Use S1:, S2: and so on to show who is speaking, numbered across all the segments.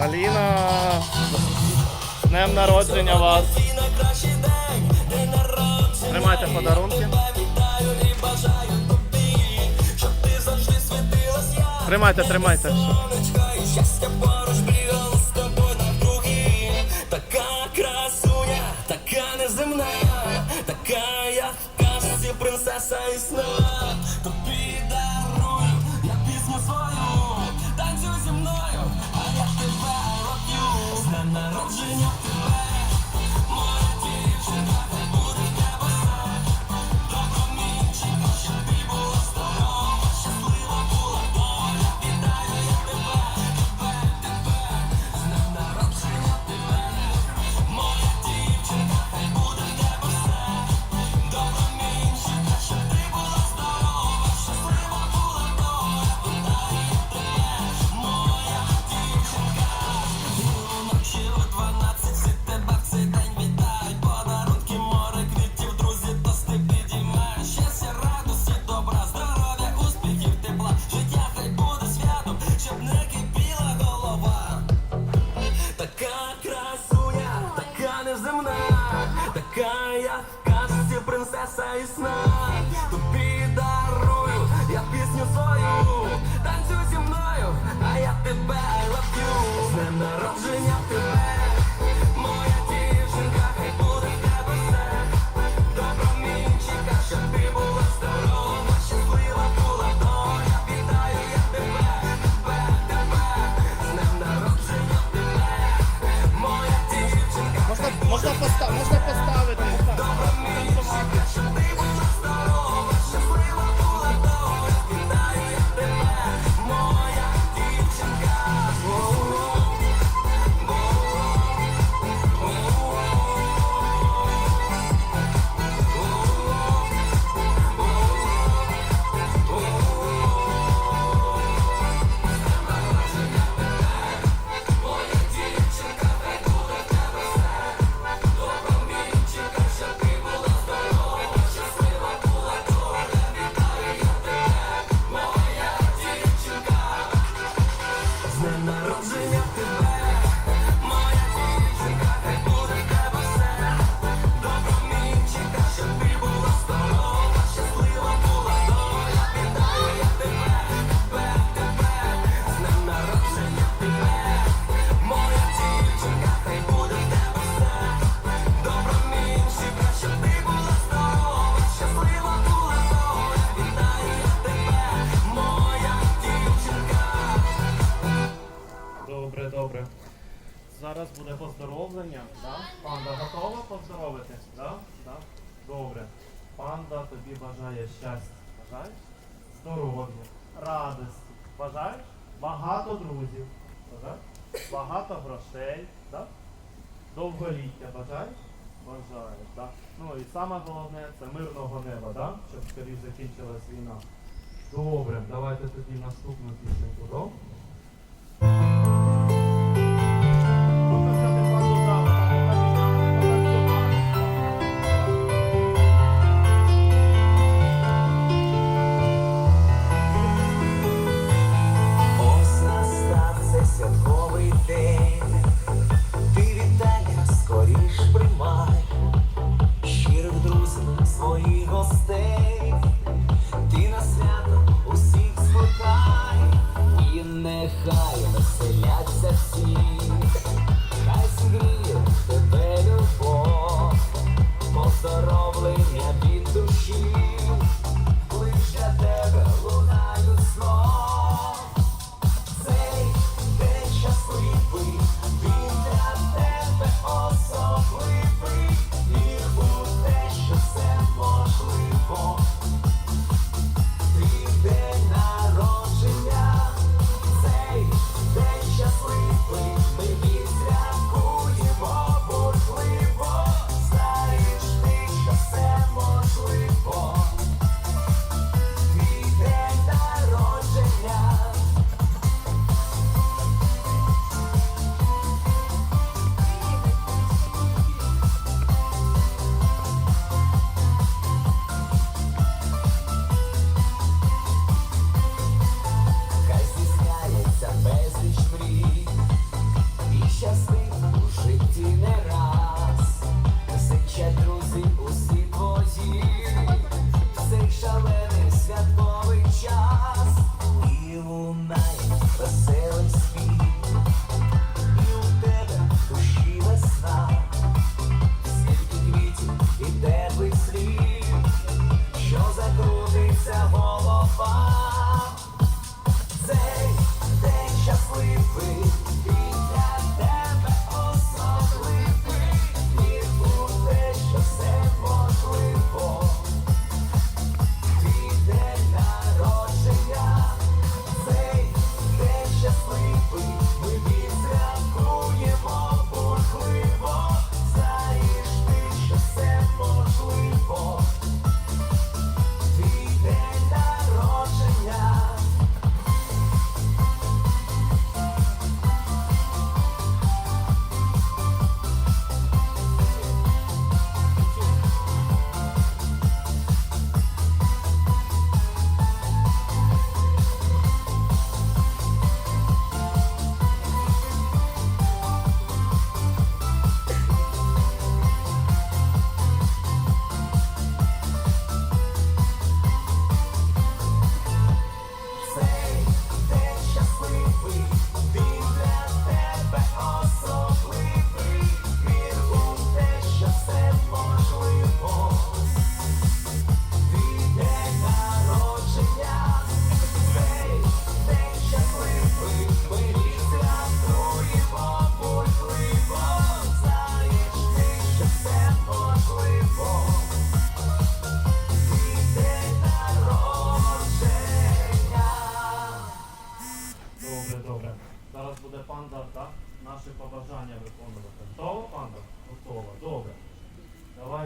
S1: Аліна, з днем народження вас. Тримайте подарунки. Тримайте, тримайте.
S2: Така неземна, така я в казці принцеса існує. я в казці принцеса і сна. Тобі дарую, я пісню свою, танцюй зі мною, а я тебе I love you. З днем народження тебе. День народження тебе.
S1: Панда готова поздоровитись? Так? Так? Добре. Панда тобі бажає щастя. Бажаєш? Здоров'я, радості. Бажаєш? Багато друзів. Бажаєш? Багато грошей. Так? Довголіття бажаєш? Бажаєш. так? Ну і саме головне це мирного неба, так? щоб скоріше закінчилась війна. Добре, давайте тоді наступну
S3: пісню. нехай веселяться всі.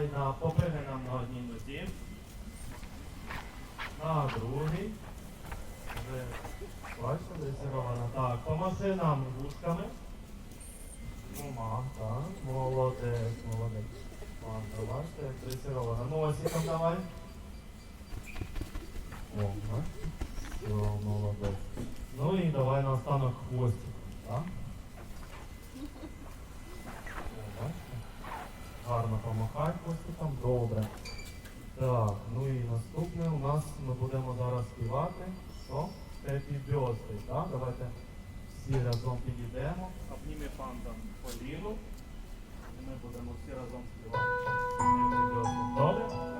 S1: Давай на попригай на одній нозі. На другій. Вже бачите, дресирована. Так, помаши нам вушками. Ума, так. Молодець, молодець. Панда, бачите, як дресирована. Носиком давай. О, бачите? Все, молодець. Ну і давай на останок хвостик. Так? О, бачите? Гарно помахай хвостиком. Добре. Так, ну і наступне у нас ми будемо зараз співати. Що? Happy Birthday, так? Давайте всі разом підійдемо. Обніми пандам по ліву. І ми будемо всі разом співати. Happy Birthday. Добре?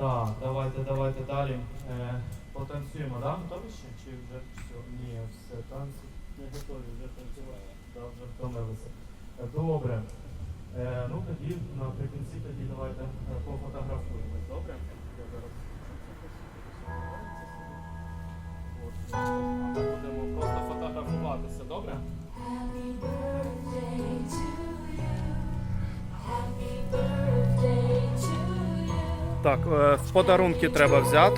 S1: Так, давайте, давайте далі. Е, потанцюємо? Да? Готові ще? Чи вже все? Ні, все, танці не готові, вже танцювали. Да, вже втомилися. Е, Добре. Е, ну тоді наприкінці тоді давайте е, пофотографуємось, добре? Так, е, в подарунки треба взяти.